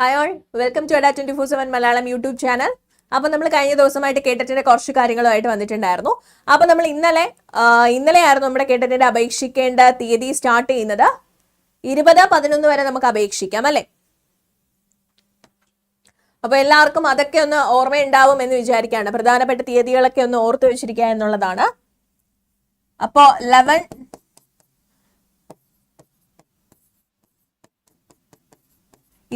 Hi all welcome to അഡാ twenty four seven Malayalam YouTube channel അപ്പൊ നമ്മൾ കഴിഞ്ഞ ദിവസമായിട്ട് കേട്ടറ്റിന്റെ കുറച്ച് കാര്യങ്ങളുമായിട്ട് വന്നിട്ടുണ്ടായിരുന്നു. അപ്പൊ നമ്മൾ ഇന്നലെ ഇന്നലെയായിരുന്നു നമ്മുടെ കേട്ടറ്റിന്റെ അപേക്ഷിക്കേണ്ട തീയതി സ്റ്റാർട്ട് ചെയ്യുന്നത്. ഇരുപത് പതിനൊന്ന് വരെ നമുക്ക് അപേക്ഷിക്കാം അല്ലേ? അപ്പൊ എല്ലാവർക്കും അതൊക്കെ ഒന്ന് ഓർമ്മയുണ്ടാവും എന്ന് വിചാരിക്കുകയാണ്. പ്രധാനപ്പെട്ട തീയതികളൊക്കെ ഒന്ന് ഓർത്ത് വെച്ചിരിക്കുക എന്നുള്ളതാണ്. അപ്പോ ലെവൻ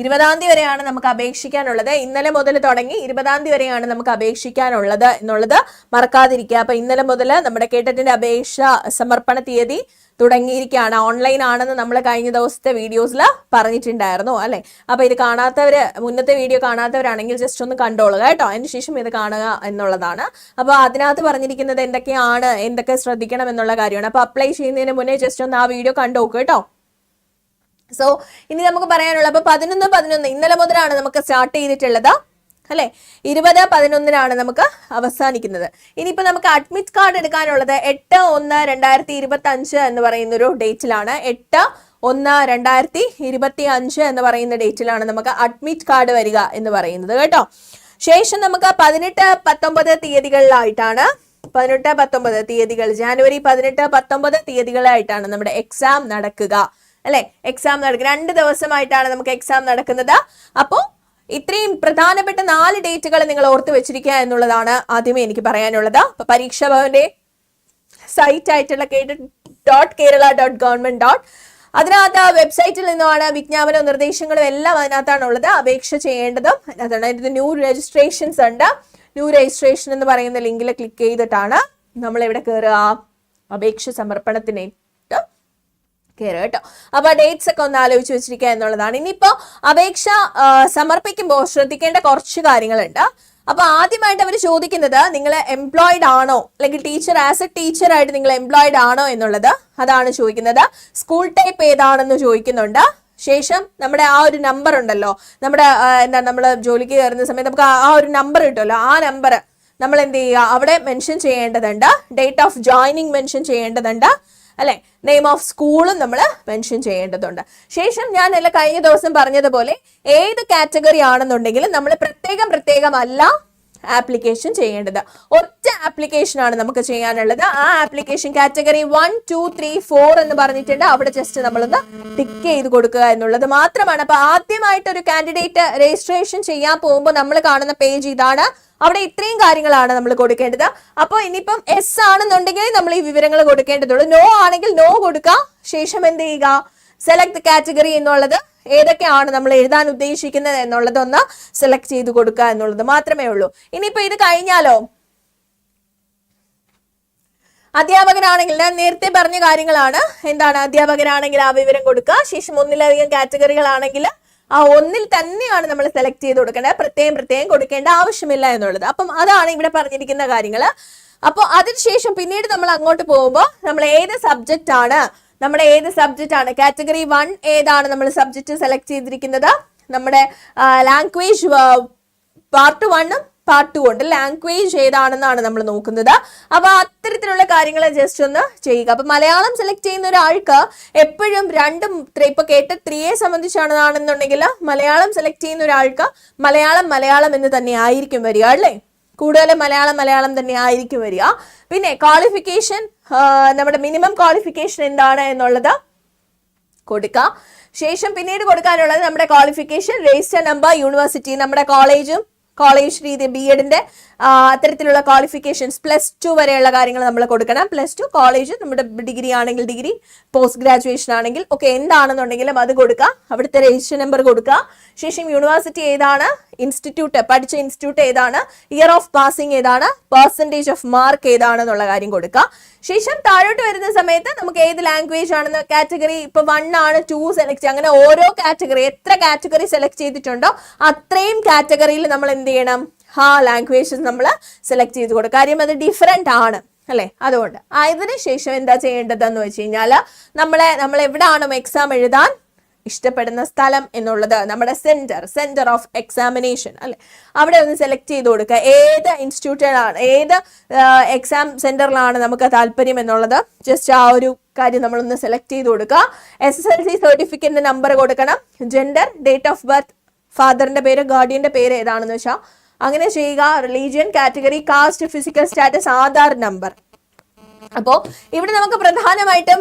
ഇരുപതാം തീയതി വരെയാണ് നമുക്ക് അപേക്ഷിക്കാനുള്ളത്. ഇന്നലെ മുതൽ തുടങ്ങി ഇരുപതാം തീയതി വരെയാണ് നമുക്ക് അപേക്ഷിക്കാനുള്ളത് എന്നുള്ളത് മറക്കാതിരിക്കുക. അപ്പൊ ഇന്നലെ മുതൽ നമ്മുടെ കേട്ടറ്റിന്റെ അപേക്ഷ സമർപ്പണ തീയതി തുടങ്ങിയിരിക്കുകയാണ്. ഓൺലൈൻ ആണെന്ന് നമ്മൾ കഴിഞ്ഞ ദിവസത്തെ വീഡിയോസിൽ പറഞ്ഞിട്ടുണ്ടായിരുന്നു അല്ലെ? അപ്പൊ ഇത് കാണാത്തവര് മുന്നത്തെ വീഡിയോ കാണാത്തവരാണെങ്കിൽ ജസ്റ്റ് ഒന്ന് കണ്ടോളുക കേട്ടോ. അതിന് ശേഷം ഇത് കാണുക എന്നുള്ളതാണ്. അപ്പോൾ അതിനകത്ത് പറഞ്ഞിരിക്കുന്നത് എന്തൊക്കെയാണ് എന്തൊക്കെ ശ്രദ്ധിക്കണം എന്നുള്ള കാര്യമാണ്. അപ്പൊ അപ്ലൈ ചെയ്യുന്നതിന് മുന്നേ ജസ്റ്റ് ഒന്ന് ആ വീഡിയോ കണ്ടു നോക്കുക കേട്ടോ. സോ ഇനി നമുക്ക് പറയാനുള്ള അപ്പൊ പതിനൊന്ന് പതിനൊന്ന് ഇന്നലെ മുതലാണ് നമുക്ക് സ്റ്റാർട്ട് ചെയ്തിട്ടുള്ളത്. അല്ലെ? ഇരുപത് പതിനൊന്നിനാണ് നമുക്ക് അവസാനിക്കുന്നത്. ഇനിയിപ്പോ നമുക്ക് അഡ്മിറ്റ് കാർഡ് എടുക്കാനുള്ളത് എട്ട് ഒന്ന് രണ്ടായിരത്തി ഇരുപത്തി അഞ്ച് എന്ന് പറയുന്ന ഒരു ഡേറ്റിലാണ് എട്ട് ഒന്ന് രണ്ടായിരത്തി ഇരുപത്തി അഞ്ച് എന്ന് പറയുന്ന ഡേറ്റിലാണ് നമുക്ക് അഡ്മിറ്റ് കാർഡ് വരിക എന്ന് പറയുന്നത് കേട്ടോ. ശേഷം നമുക്ക് പതിനെട്ട് പത്തൊമ്പത് തീയതികളിലായിട്ടാണ്. പതിനെട്ട് പത്തൊമ്പത് തീയതികൾ ജാനുവരി പതിനെട്ട് പത്തൊമ്പത് തീയതികളായിട്ടാണ് നമ്മുടെ എക്സാം നടക്കുക. അല്ലെ? എക്സാം നടക്കുക രണ്ട് ദിവസമായിട്ടാണ് നമുക്ക് എക്സാം നടക്കുന്നത്. അപ്പോ ഇത്രയും പ്രധാനപ്പെട്ട നാല് ഡേറ്റുകൾ നിങ്ങൾ ഓർത്ത് വെച്ചിരിക്കുക എന്നുള്ളതാണ് ആദ്യമേ എനിക്ക് പറയാനുള്ളത്. അപ്പൊ പരീക്ഷാ ഭവന്റെ സൈറ്റ് ആയിട്ടുള്ള dot Kerala dot government dot അതിനകത്ത് ആ വെബ്സൈറ്റിൽ നിന്നുമാണ് വിജ്ഞാപനവും നിർദ്ദേശങ്ങളും എല്ലാം അതിനകത്താണ് ഉള്ളത് അപേക്ഷ ചെയ്യേണ്ടതും അതിനകത്താണ് അതിന്റെ ന്യൂ രജിസ്ട്രേഷൻസ് ഉണ്ട്. ന്യൂ രജിസ്ട്രേഷൻ എന്ന് പറയുന്ന ലിങ്കിൽ ക്ലിക്ക് ചെയ്തിട്ടാണ് നമ്മൾ ഇവിടെ കയറുക അപേക്ഷ സമർപ്പണത്തിനായിട്ട് കയറുക കേട്ടോ. അപ്പൊ ഡേറ്റ്സ് ഒക്കെ ഒന്ന് ആലോചിച്ച് വെച്ചിരിക്കുക എന്നുള്ളതാണ്. ഇനിയിപ്പോ അപേക്ഷ സമർപ്പിക്കുമ്പോൾ ശ്രദ്ധിക്കേണ്ട കുറച്ച് കാര്യങ്ങളുണ്ട്. അപ്പൊ ആദ്യമായിട്ട് അവർ ചോദിക്കുന്നത് നിങ്ങൾ എംപ്ലോയിഡ് ആണോ? അല്ലെങ്കിൽ ടീച്ചർ ആസ് എ ടീച്ചർ ആയിട്ട് നിങ്ങൾ എംപ്ലോയിഡ് ആണോ എന്നുള്ളത്. അതാണ് ചോദിക്കുന്നത്. സ്കൂൾ ടൈപ്പ് ഏതാണെന്ന് ചോദിക്കുന്നുണ്ട്. ശേഷം നമ്മുടെ ആ ഒരു നമ്പർ ഉണ്ടല്ലോ. നമ്മുടെ എന്താ നമ്മൾ ജോലിക്ക് കയറുന്ന സമയത്ത് നമുക്ക് ആ- ഒരു നമ്പർ കിട്ടുമല്ലോ. ആ നമ്പർ നമ്മൾ എന്ത് ചെയ്യുക? അവിടെ മെൻഷൻ ചെയ്യേണ്ടതുണ്ട്. ഡേറ്റ് ഓഫ് ജോയിനിങ് മെൻഷൻ ചെയ്യേണ്ടതുണ്ട്. അല്ലെ? നെയിം ഓഫ് സ്കൂളും നമ്മൾ മെൻഷൻ ചെയ്യേണ്ടതുണ്ട്. ശേഷം ഞാൻ കഴിഞ്ഞ ദിവസം പറഞ്ഞതുപോലെ ഏത് കാറ്റഗറി ആണെന്നുണ്ടെങ്കിലും നമ്മൾ പ്രത്യേകം പ്രത്യേകം അല്ല ആപ്ലിക്കേഷൻ ചെയ്യേണ്ടത്. ഒറ്റ ആപ്ലിക്കേഷൻ ആണ് നമുക്ക് ചെയ്യാനുള്ളത്. ആ application category one two three four എന്ന് പറഞ്ഞിട്ടുണ്ട്. അവിടെ ജസ്റ്റ് നമ്മളൊന്ന് ടിക്ക് ചെയ്ത് കൊടുക്കുക എന്നുള്ളത് മാത്രമാണ്. അപ്പൊ ആദ്യമായിട്ട് ഒരു കാൻഡിഡേറ്റ് രജിസ്ട്രേഷൻ ചെയ്യാൻ പോകുമ്പോൾ നമ്മൾ കാണുന്ന പേജ് ഇതാണ്. അവിടെ ഇത്രയും കാര്യങ്ങളാണ് നമ്മൾ കൊടുക്കേണ്ടത്. അപ്പോൾ ഇനിയിപ്പം എസ് ആണെന്നുണ്ടെങ്കിൽ നമ്മൾ ഈ വിവരങ്ങൾ കൊടുക്കേണ്ടതുള്ളൂ. നോ ആണെങ്കിൽ നോ കൊടുക്കുക ശേഷം എന്ത് ചെയ്യുക? സെലക്ട് കാറ്റഗറി എന്നുള്ളത് ഏതൊക്കെയാണ് നമ്മൾ എഴുതാൻ ഉദ്ദേശിക്കുന്നത് എന്നുള്ളതൊന്ന് സെലക്ട് ചെയ്ത് കൊടുക്കുക എന്നുള്ളത് മാത്രമേ ഉള്ളൂ. ഇനിയിപ്പോ ഇത് കഴിഞ്ഞാലോ? അധ്യാപകനാണെങ്കിൽ ഞാൻ നേരത്തെ പറഞ്ഞ കാര്യങ്ങളാണ്. എന്താണ് അധ്യാപകനാണെങ്കിൽ ആ വിവരം കൊടുക്കുക. ശേഷം ഒന്നിലധികം കാറ്റഗറികളാണെങ്കിൽ ആ ഒന്നിൽ തന്നെയാണ് നമ്മൾ സെലക്ട് ചെയ്ത് കൊടുക്കേണ്ടത്. പ്രത്യേകം പ്രത്യേകം കൊടുക്കേണ്ട ആവശ്യമില്ല എന്നുള്ളത്. അപ്പം അതാണ് ഇവിടെ പറഞ്ഞിരിക്കുന്ന കാര്യങ്ങൾ അപ്പോൾ അതിനുശേഷം പിന്നീട് നമ്മൾ അങ്ങോട്ട് പോകുമ്പോൾ നമ്മൾ ഏത് സബ്ജക്റ്റ് ആണ് നമ്മുടെ ഏത് സബ്ജക്റ്റ് ആണ്? കാറ്റഗറി വൺ ഏതാണ് നമ്മൾ സബ്ജക്റ്റ് സെലക്ട് ചെയ്തിരിക്കുന്നത്? നമ്മുടെ ലാംഗ്വേജ് പാർട്ട് വണ്ണും പാർട്ട് ടു ഉണ്ട്. ലാംഗ്വേജ് ഏതാണെന്നാണ് നമ്മൾ നോക്കുന്നത്. അപ്പൊ അത്തരത്തിലുള്ള കാര്യങ്ങൾ ജസ്റ്റ് ഒന്ന് ചെയ്യുക. അപ്പൊ മലയാളം സെലക്ട് ചെയ്യുന്ന ഒരാൾക്ക് എപ്പോഴും രണ്ടും ഇപ്പൊ കേട്ട ത്രീയെ സംബന്ധിച്ചാണെന്നാണെന്നുണ്ടെങ്കിൽ മലയാളം സെലക്ട് ചെയ്യുന്ന ഒരാൾക്ക് മലയാളം മലയാളം എന്ന് തന്നെ ആയിരിക്കും വരിക അല്ലേ? കൂടുതലും മലയാളം മലയാളം തന്നെ ആയിരിക്കും വരിക. പിന്നെ ക്വാളിഫിക്കേഷൻ നമ്മുടെ മിനിമം ക്വാളിഫിക്കേഷൻ എന്താണ് എന്നുള്ളത് കൊടുക്കുക ശേഷം പിന്നീട് കൊടുക്കാനുള്ളത് നമ്മുടെ ക്വാളിഫിക്കേഷൻ രജിസ്റ്റർ നമ്പർ യൂണിവേഴ്സിറ്റി നമ്മുടെ കോളേജും കോളേജ് രീതി ബി എഡിന്റെ അത്തരത്തിലുള്ള ക്വാളിഫിക്കേഷൻസ് പ്ലസ് ടു വരെയുള്ള കാര്യങ്ങൾ നമ്മൾ കൊടുക്കണം. പ്ലസ് ടു കോളേജ് നമ്മുടെ ഡിഗ്രി ആണെങ്കിൽ ഡിഗ്രി പോസ്റ്റ് ഗ്രാജുവേഷൻ ആണെങ്കിൽ ഓക്കെ എന്താണെന്നുണ്ടെങ്കിലും അത് കൊടുക്കുക. അവിടുത്തെ രജിസ്റ്റർ നമ്പർ കൊടുക്കുക. ശേഷം യൂണിവേഴ്സിറ്റി ഏതാണ്? ഇൻസ്റ്റിറ്റ്യൂട്ട് പഠിച്ച ഇൻസ്റ്റിറ്റ്യൂട്ട് ഏതാണ്? ഇയർ ഓഫ് പാസിംഗ് ഏതാണ്? പെർസെന്റേജ് ഓഫ് മാർക്ക് ഏതാണെന്നുള്ള കാര്യം കൊടുക്കുക. ശേഷം താഴോട്ട് വരുന്ന സമയത്ത് നമുക്ക് ഏത് ലാംഗ്വേജ് ആണെന്ന് കാറ്റഗറി ഇപ്പൊ വൺ ആണ് ടു സെലക്ട് അങ്ങനെ ഓരോ കാറ്റഗറി എത്ര കാറ്റഗറി സെലക്ട് ചെയ്തിട്ടുണ്ടോ അത്രയും കാറ്റഗറിയിൽ നമ്മൾ എന്ത് ചെയ്യണം ആ ലാംഗ്വേജസ് നമ്മൾ സെലക്ട് ചെയ്ത് കൊടുക്കുക. കാര്യം അത് ഡിഫറെന്റ് ആണ് അല്ലേ? അതുകൊണ്ട്. ആയതിന് ശേഷം എന്താ ചെയ്യേണ്ടതെന്ന് വെച്ച് കഴിഞ്ഞാൽ നമ്മളെ നമ്മൾ എവിടെയാണോ എക്സാം എഴുതാൻ ഇഷ്ടപ്പെടുന്ന സ്ഥലം എന്നുള്ളത് നമ്മുടെ സെന്റർ സെന്റർ ഓഫ് എക്സാമിനേഷൻ അല്ലെ? അവിടെ ഒന്ന് സെലക്ട് ചെയ്ത് കൊടുക്കുക. ഏത് ഇൻസ്റ്റിറ്റ്യൂട്ടിലാണ് ഏത് എക്സാം സെന്ററിലാണ് നമുക്ക് താല്പര്യം എന്നുള്ളത് ജസ്റ്റ് ആ ഒരു കാര്യം നമ്മളൊന്ന് സെലക്ട് ചെയ്ത് കൊടുക്കുക. എസ് എസ് എൽ സി സർട്ടിഫിക്കറ്റിന്റെ നമ്പർ കൊടുക്കണം. ജെൻഡർ ഡേറ്റ് ഓഫ് ബർത്ത് ഫാദറിന്റെ പേര് ഗാർഡിയന്റെ പേര് ഏതാണെന്ന് വെച്ചാൽ അങ്ങനെ ചെയ്യുക religion category caste physical status Aadhaar number അപ്പോ ഇവിടെ നമുക്ക് പ്രധാനമായിട്ടും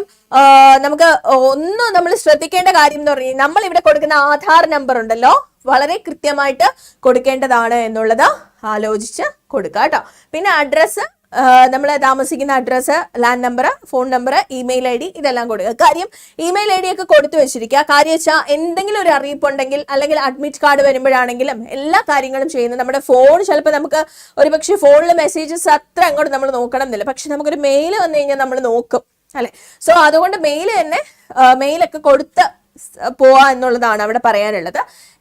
നമുക്ക് ഒന്ന് നമ്മൾ ശ്രദ്ധിക്കേണ്ട കാര്യം എന്ന് പറഞ്ഞാൽ നമ്മൾ ഇവിടെ കൊടുക്കുന്ന ആധാർ നമ്പർ ഉണ്ടല്ലോ വളരെ കൃത്യമായിട്ട് കൊടുക്കേണ്ടതാണ് എന്നുള്ളത് ആലോചിച്ച് കൊടുക്കുക കേട്ടോ പിന്നെ അഡ്രസ്സ് നമ്മൾ താമസിക്കുന്ന address land number phone number email I D ഇതെല്ലാം കൊടുക്കുക കാര്യം ഇമെയിൽ ഐ ഡി ഒക്കെ കൊടുത്തു വെച്ചിരിക്കുക. കാര്യം വെച്ചാൽ എന്തെങ്കിലും ഒരു അറിയിപ്പ് ഉണ്ടെങ്കിൽ അല്ലെങ്കിൽ അഡ്മിറ്റ് കാർഡ് വരുമ്പോഴാണെങ്കിലും എല്ലാ കാര്യങ്ങളും ചെയ്യുന്നത് നമ്മുടെ ഫോൺ ചിലപ്പോൾ നമുക്ക് ഒരു പക്ഷേ ഫോണിൽ മെസ്സേജസ് അത്ര അങ്ങോട്ട് നമ്മൾ നോക്കണം എന്നില്ല പക്ഷെ നമുക്കൊരു മെയിൽ വന്നു കഴിഞ്ഞാൽ നമ്മൾ നോക്കും അല്ലെ? സോ അതുകൊണ്ട് മെയിൽ തന്നെ മെയിലൊക്കെ കൊടുത്ത് പോവാ എന്നുള്ളതാണ് അവിടെ പറയാനുള്ളത്.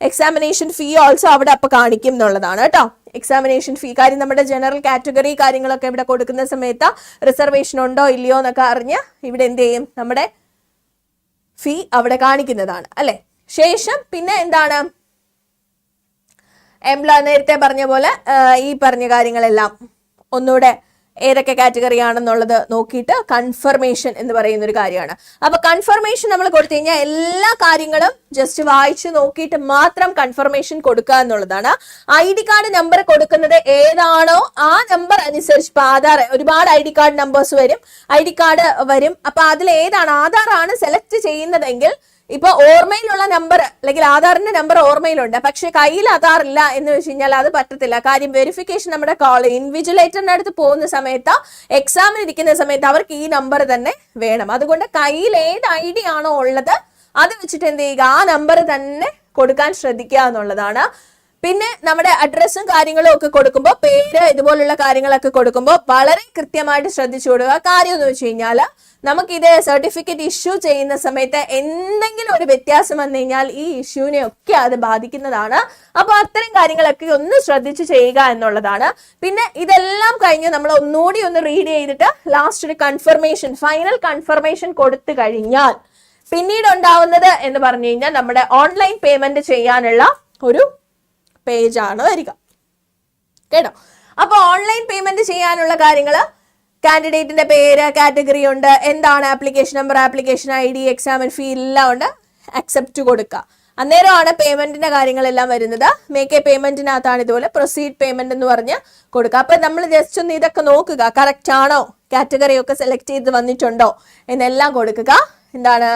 എക്സാമിനേഷൻ ഫീ ഓൾസോ അവിടെ അപ്പൊ കാണിക്കും എന്നുള്ളതാണ് കേട്ടോ. എക്സാമിനേഷൻ ഫീ കാര്യം നമ്മുടെ ജനറൽ കാറ്റഗറി കാര്യങ്ങളൊക്കെ ഇവിടെ കൊടുക്കുന്ന സമയത്ത് റിസർവേഷൻ ഉണ്ടോ ഇല്ലയോ എന്നൊക്കെ അറിഞ്ഞ് ഇവിടെ എന്ത് ചെയ്യും? നമ്മുടെ ഫീ അവിടെ കാണിക്കുന്നതാണ് അല്ലെ? ശേഷം പിന്നെ എന്താണ്? എംപ്ലോ നേരത്തെ പറഞ്ഞ പോലെ ഈ പറഞ്ഞ കാര്യങ്ങളെല്ലാം ഒന്നുകൂടെ ഏതൊക്കെ കാറ്റഗറി ആണെന്നുള്ളത് നോക്കിയിട്ട് കൺഫർമേഷൻ എന്ന് പറയുന്ന ഒരു കാര്യമാണ്. അപ്പൊ കൺഫർമേഷൻ നമ്മൾ കൊടുത്തു കഴിഞ്ഞാൽ എല്ലാ കാര്യങ്ങളും ജസ്റ്റ് വായിച്ച് നോക്കിയിട്ട് മാത്രം കൺഫർമേഷൻ കൊടുക്കുക എന്നുള്ളതാണ്. ഐ ഡി കാർഡ് നമ്പർ കൊടുക്കുന്നത് ഏതാണോ ആ നമ്പർ അനുസരിച്ച് ഇപ്പൊ ആധാർ ഒരുപാട് ഐ ഡി കാർഡ് നമ്പേഴ്സ് വരും. ഐ ഡി കാർഡ് വരും. അപ്പൊ അതിൽ ഏതാണ്? ആധാർ ആണ് സെലക്ട് ചെയ്യുന്നതെങ്കിൽ ഇപ്പൊ ഓർമ്മയിലുള്ള നമ്പർ അല്ലെങ്കിൽ ആധാറിന്റെ നമ്പർ ഓർമ്മയിലുണ്ട്. പക്ഷെ കയ്യിൽ ആധാർ ഇല്ല എന്ന് വെച്ച് കഴിഞ്ഞാൽ അത് പറ്റത്തില്ല. കാര്യം വെരിഫിക്കേഷൻ നമ്മുടെ കോൾ ഇൻവിജിലേറ്ററിന്റെ അടുത്ത് പോകുന്ന സമയത്ത് എക്സാമിന് ഇരിക്കുന്ന സമയത്ത് അവർക്ക് ഈ നമ്പർ തന്നെ വേണം. അതുകൊണ്ട് കയ്യിൽ ഏത് ഐ ഡി ആണോ ഉള്ളത് അത് വെച്ചിട്ട് എന്ത് ചെയ്യുക? ആ നമ്പർ തന്നെ കൊടുക്കാൻ ശ്രദ്ധിക്കുക എന്നുള്ളതാണ് പിന്നെ നമ്മുടെ അഡ്രസ്സും കാര്യങ്ങളും ഒക്കെ കൊടുക്കുമ്പോൾ പേര് ഇതുപോലുള്ള കാര്യങ്ങളൊക്കെ കൊടുക്കുമ്പോൾ വളരെ കൃത്യമായിട്ട് ശ്രദ്ധിച്ചു കൊടുക്കുക. കാര്യം എന്ന് വെച്ച് കഴിഞ്ഞാൽ നമുക്കിത് സർട്ടിഫിക്കറ്റ് ഇഷ്യൂ ചെയ്യുന്ന സമയത്ത് എന്തെങ്കിലും ഒരു വ്യത്യാസം വന്നു കഴിഞ്ഞാൽ ഈ ഇഷ്യൂവിനെ ഒക്കെ അത് ബാധിക്കുന്നതാണ്. അപ്പോൾ അത്തരം കാര്യങ്ങളൊക്കെ ഒന്ന് ശ്രദ്ധിച്ച് ചെയ്യുക എന്നുള്ളതാണ്. പിന്നെ ഇതെല്ലാം കഴിഞ്ഞ് നമ്മൾ ഒന്നുകൂടി ഒന്ന് റീഡ് ചെയ്തിട്ട് ലാസ്റ്റ് ഒരു കൺഫർമേഷൻ ഫൈനൽ കൺഫർമേഷൻ കൊടുത്തു കഴിഞ്ഞാൽ പിന്നീട് ഉണ്ടാവുന്നത് എന്ന് പറഞ്ഞു കഴിഞ്ഞാൽ നമ്മുടെ ഓൺലൈൻ പേയ്മെന്റ് ചെയ്യാനുള്ള ഒരു പേജാണ് വരിക. കേട്ടോ? അപ്പോൾ ഓൺലൈൻ പേയ്മെന്റ് ചെയ്യാനുള്ള കാര്യങ്ങൾ കാൻഡിഡേറ്റിന്റെ പേര് കാറ്റഗറി ഉണ്ട് എന്താണ് application number application I D examination fee എല്ലാം ഉണ്ട്. അക്സെപ്റ്റ് കൊടുക്കുക അന്നേരമാണ് പേയ്മെന്റിന്റെ കാര്യങ്ങളെല്ലാം വരുന്നത്. മേക്ക് എ പേയ്മെന്റിനകത്താണ് ഇതുപോലെ പ്രൊസീഡ് പേയ്മെന്റ് എന്ന് പറഞ്ഞ് കൊടുക്കുക അപ്പൊ നമ്മൾ ജസ്റ്റ് ഒന്ന് ഇതൊക്കെ നോക്കുക. കറക്റ്റ് ആണോ? കാറ്റഗറി ഒക്കെ സെലക്ട് ചെയ്ത് വന്നിട്ടുണ്ടോ? എന്നെല്ലാം കൊടുക്കുക. എന്താണ്?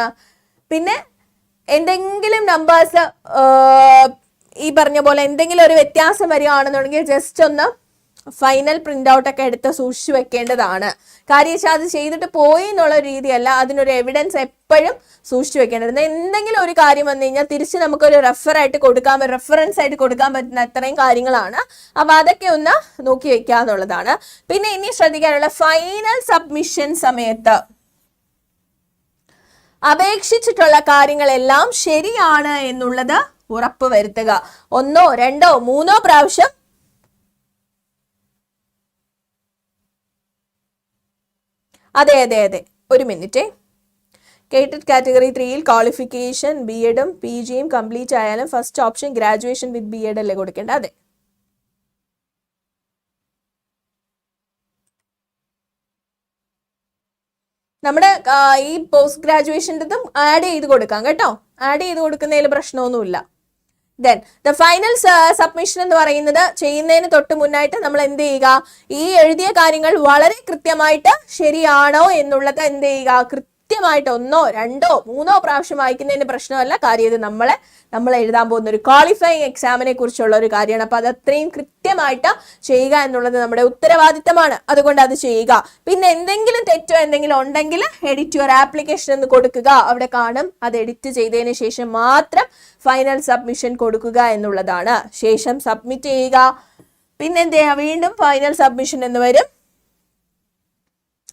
പിന്നെ എന്തെങ്കിലും നമ്പേഴ്സ് ഈ പറഞ്ഞ പോലെ എന്തെങ്കിലും ഒരു വ്യത്യാസം വരികയാണെന്നുണ്ടെങ്കിൽ ജസ്റ്റ് ഒന്ന് ഫൈനൽ പ്രിന്റ് ഔട്ട് ഒക്കെ എടുത്ത് സൂക്ഷിച്ചു വെക്കേണ്ടതാണ്. കാര്യം വെച്ചാൽ അത് ചെയ്തിട്ട് പോയി എന്നുള്ള രീതിയല്ല അതിനൊരു എവിഡൻസ് എപ്പോഴും സൂക്ഷിച്ചു വെക്കേണ്ടത്. എന്തെങ്കിലും ഒരു കാര്യം വന്നു കഴിഞ്ഞാൽ തിരിച്ച് നമുക്കൊരു റെഫർ ആയിട്ട് കൊടുക്കാൻ റെഫറൻസ് ആയിട്ട് കൊടുക്കാൻ പറ്റുന്ന അത്രയും കാര്യങ്ങളാണ്. അപ്പൊ അതൊക്കെ ഒന്ന് നോക്കി വെക്കുക എന്നുള്ളതാണ്. പിന്നെ ഇനി ശ്രദ്ധിക്കാനുള്ള ഫൈനൽ സബ്മിഷൻ സമയത്ത് അപേക്ഷിച്ചിട്ടുള്ള കാര്യങ്ങളെല്ലാം ശരിയാണ് എന്നുള്ളത് ഉറപ്പ് വരുത്തുക. ഒന്നോ രണ്ടോ മൂന്നോ പ്രാവശ്യം. അതെ അതെ അതെ. ഒരു മിനിറ്റ്. കേട്ടഡ് കാറ്റഗറി ത്രീയിൽ ക്വാളിഫിക്കേഷൻ ബി എഡും പി ജിയും കംപ്ലീറ്റ് ആയാലും first option graduation with B Ed അല്ലേ കൊടുക്കേണ്ട അതെ. നമ്മുടെ ഈ പോസ്റ്റ് ഗ്രാജുവേഷന്റെതും ആഡ് ചെയ്ത് കൊടുക്കാം കേട്ടോ. ആഡ് ചെയ്ത് കൊടുക്കുന്നതിൽ പ്രശ്നമൊന്നുമില്ല. ദെൻ ദ ഫൈനൽ സബ്മിഷൻ എന്ന് പറയുന്നത് ചെയ്യുന്നതിന് തൊട്ട് മുന്നായിട്ട് നമ്മൾ എന്ത് ചെയ്യുക? ഈ എഴുതിയ കാര്യങ്ങൾ വളരെ കൃത്യമായിട്ട് ശരിയാണോ എന്നുള്ളത് എന്ത് ചെയ്യുക? കൃത്യമായിട്ട് ഒന്നോ രണ്ടോ മൂന്നോ പ്രാവശ്യം വായിക്കുന്നതിന് പ്രശ്നമല്ല. കാര്യം ഇത് നമ്മളെ നമ്മൾ എഴുതാൻ പോകുന്ന ഒരു ക്വാളിഫയിങ് എക്സാമിനെ കുറിച്ചുള്ള ഒരു കാര്യമാണ്. അപ്പൊ അത് അത്രയും കൃത്യമായിട്ട് ചെയ്യുക എന്നുള്ളത് നമ്മുടെ ഉത്തരവാദിത്തമാണ്. അതുകൊണ്ട് അത് ചെയ്യുക. പിന്നെ എന്തെങ്കിലും തെറ്റോ എന്തെങ്കിലും ഉണ്ടെങ്കിൽ എഡിറ്റ് യുവർ ആപ്ലിക്കേഷൻ എന്ന് കൊടുക്കുക. അവിടെ കാണും. അത് എഡിറ്റ് ചെയ്തതിന് ശേഷം മാത്രം ഫൈനൽ സബ്മിഷൻ കൊടുക്കുക എന്നുള്ളതാണ്. ശേഷം സബ്മിറ്റ് ചെയ്യുക. പിന്നെ എന്ത് ചെയ്യുക? വീണ്ടും ഫൈനൽ സബ്മിഷൻ എന്ന് വരും.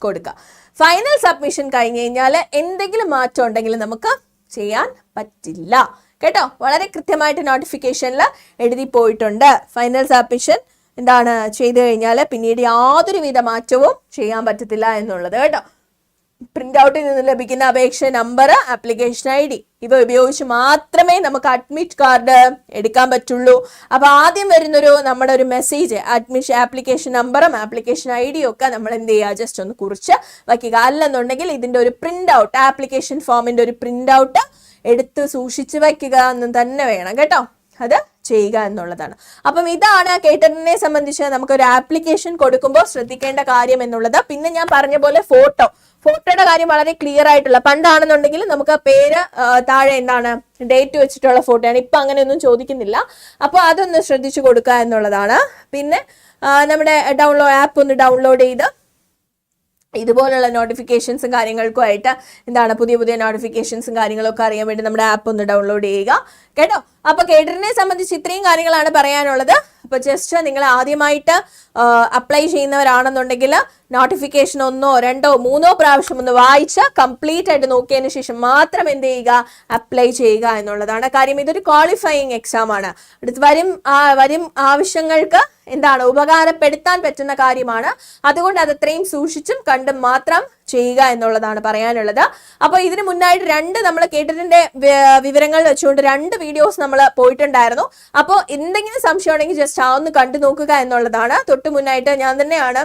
കൊടുക്കുക. ഫൈനൽ സബ്മിഷൻ കഴിഞ്ഞ് കഴിഞ്ഞാൽ എന്തെങ്കിലും മാറ്റം ഉണ്ടെങ്കിൽ നമുക്ക് ചെയ്യാൻ പറ്റില്ല. കേട്ടോ? വളരെ കൃത്യമായിട്ട് നോട്ടിഫിക്കേഷനിൽ എഴുതി പോയിട്ടുണ്ട്. ഫൈനൽ സബ്മിഷൻ എന്താണ് ചെയ്തു കഴിഞ്ഞാൽ പിന്നീട് യാതൊരുവിധ മാറ്റവും ചെയ്യാൻ പറ്റത്തില്ല എന്നുള്ളത് കേട്ടോ. പ്രിന്റ് ഔട്ടിൽ നിന്ന് ലഭിക്കുന്ന അപേക്ഷ നമ്പർ ആപ്ലിക്കേഷൻ ഐ ഡി. ഇവ ഉപയോഗിച്ച് മാത്രമേ നമുക്ക് അഡ്മിറ്റ് കാർഡ് എടുക്കാൻ പറ്റുള്ളൂ. അപ്പൊ ആദ്യം വരുന്നൊരു നമ്മുടെ ഒരു മെസ്സേജ് അഡ്മിഷൻ ആപ്ലിക്കേഷൻ നമ്പറും ആപ്ലിക്കേഷൻ ഐ ഡിയും ഒക്കെ നമ്മൾ എന്ത് ചെയ്യുക? ജസ്റ്റ് ഒന്ന് കുറിച്ച് വയ്ക്കുക. അല്ലെന്നുണ്ടെങ്കിൽ ഇതിന്റെ ഒരു പ്രിന്റ് ഔട്ട് ആപ്ലിക്കേഷൻ ഫോമിന്റെ ഒരു പ്രിന്റ് ഔട്ട് എടുത്ത് സൂക്ഷിച്ച് വയ്ക്കുക എന്നും തന്നെ വേണം കേട്ടോ. അത് ചെയ്യുക എന്നുള്ളതാണ്. അപ്പം ഇതാണ് കേട്ടറിനെ സംബന്ധിച്ച് നമുക്ക് ഒരു ആപ്ലിക്കേഷൻ കൊടുക്കുമ്പോൾ ശ്രദ്ധിക്കേണ്ട കാര്യം എന്നുള്ളത്. പിന്നെ ഞാൻ പറഞ്ഞ പോലെ ഫോട്ടോ. ഫോട്ടോയുടെ കാര്യം വളരെ ക്ലിയർ ആയിട്ടുള്ള പണ്ടാണെന്നുണ്ടെങ്കിൽ നമുക്ക് പേര് താഴെ എന്താണ് ഡേറ്റ് വെച്ചിട്ടുള്ള ഫോട്ടോയാണ് ഇപ്പൊ അങ്ങനെയൊന്നും ചോദിക്കുന്നില്ല. അപ്പോൾ അതൊന്ന് ശ്രദ്ധിച്ചു കൊടുക്കുക എന്നുള്ളതാണ്. പിന്നെ നമ്മുടെ ഡൗൺലോഡ് ആപ്പ് ഒന്ന് ഡൗൺലോഡ് ചെയ്ത് ഇതുപോലുള്ള നോട്ടിഫിക്കേഷൻസും കാര്യങ്ങൾക്കും ആയിട്ട് എന്താണ് പുതിയ പുതിയ നോട്ടിഫിക്കേഷൻസും കാര്യങ്ങളൊക്കെ അറിയാൻ വേണ്ടി നമ്മുടെ ആപ്പ് ഒന്ന് ഡൗൺലോഡ് ചെയ്യുക. കേട്ടോ? അപ്പൊ കേഡറിനെ സംബന്ധിച്ച് ഇത്രയും കാര്യങ്ങളാണ് പറയാനുള്ളത്. അപ്പൊ ജസ്റ്റ് നിങ്ങൾ ആദ്യമായിട്ട് അപ്ലൈ ചെയ്യുന്നവരാണെന്നുണ്ടെങ്കിൽ നോട്ടിഫിക്കേഷൻ ഒന്നോ രണ്ടോ മൂന്നോ പ്രാവശ്യം ഒന്ന് വായിച്ച് കംപ്ലീറ്റ് ആയിട്ട് നോക്കിയതിന് ശേഷം മാത്രം എന്ത് ചെയ്യുക? അപ്ലൈ ചെയ്യുക എന്നുള്ളതാണ്. കാര്യം ഇതൊരു ക്വാളിഫയിങ് എക്സാം ആണ്. അടുത്ത് വരും വരും ആവശ്യങ്ങൾക്ക് എന്താണ്? ഉപകാരപ്പെടുത്താൻ പറ്റുന്ന കാര്യമാണ്. അതുകൊണ്ട് അത് അത്രയും സൂക്ഷിച്ചും കണ്ടും മാത്രം ചെയ്യുക എന്നുള്ളതാണ് പറയാനുള്ളത്. അപ്പോൾ ഇതിന് മുന്നായിട്ട് രണ്ട് നമ്മൾ കേട്ടതിന്റെ വിവരങ്ങൾ വെച്ചുകൊണ്ട് രണ്ട് വീഡിയോസ് നമ്മൾ പോയിട്ടുണ്ടായിരുന്നു. അപ്പോൾ എന്തെങ്കിലും സംശയം ഉണ്ടെങ്കിൽ ജസ്റ്റ് ആ ഒന്ന് കണ്ടു നോക്കുക എന്നുള്ളതാണ്. തൊട്ട് മുന്നായിട്ട് ഞാൻ തന്നെയാണ്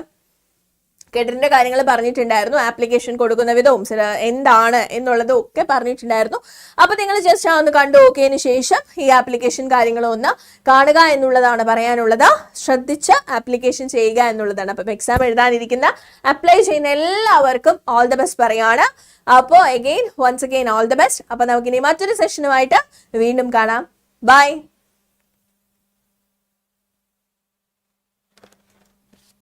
കേട്ടിന്റെ കാര്യങ്ങൾ പറഞ്ഞിട്ടുണ്ടായിരുന്നു ആപ്ലിക്കേഷൻ കൊടുക്കുന്ന വിധവും എന്താണ് എന്നുള്ളതും ഒക്കെ പറഞ്ഞിട്ടുണ്ടായിരുന്നു. അപ്പൊ നിങ്ങൾ ജസ്റ്റ് ഒന്ന് കണ്ടു നോക്കിയതിന് ശേഷം ഈ ആപ്ലിക്കേഷൻ കാര്യങ്ങളും ഒന്ന് കാണുക എന്നുള്ളതാണ് പറയാനുള്ളത്. ശ്രദ്ധിച്ച് ആപ്ലിക്കേഷൻ ചെയ്യുക എന്നുള്ളതാണ്. അപ്പം എക്സാം എഴുതാനിരിക്കുന്ന അപ്ലൈ ചെയ്യുന്ന എല്ലാവർക്കും ഓൾ ദ ബെസ്റ്റ് പറയാണ്. അപ്പോൾ again once again all the best അപ്പൊ നമുക്കിനി മറ്റൊരു സെഷനുമായിട്ട് വീണ്ടും കാണാം. ബൈ